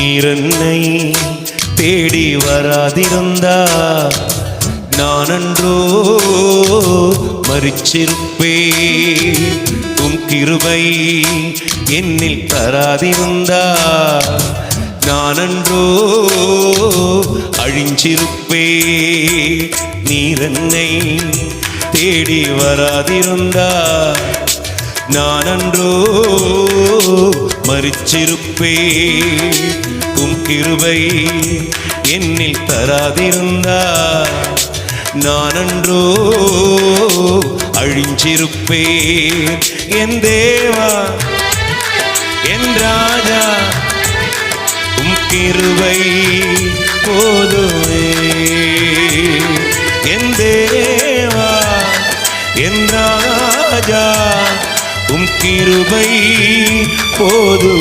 நீரன்னை தேடி வராதிருந்தா நான் அன்றோ மறிச்சிருப்பே. உம் கிருபை என்னில் தராதிருந்தா நான் அன்றோ அழிஞ்சிருப்பே. நீரன்னை தேடி வராதிருந்தா நான் அன்றோ மறிச்சிருப்பே உம் கிருபை என்னில் தராதிருந்தா நானன்றோ அழிஞ்சிருப்பே என் தேவா என் ராஜா உம் கிருபை போதுமே. என் தேவா என் ராஜா உம் கிருபை போதும்.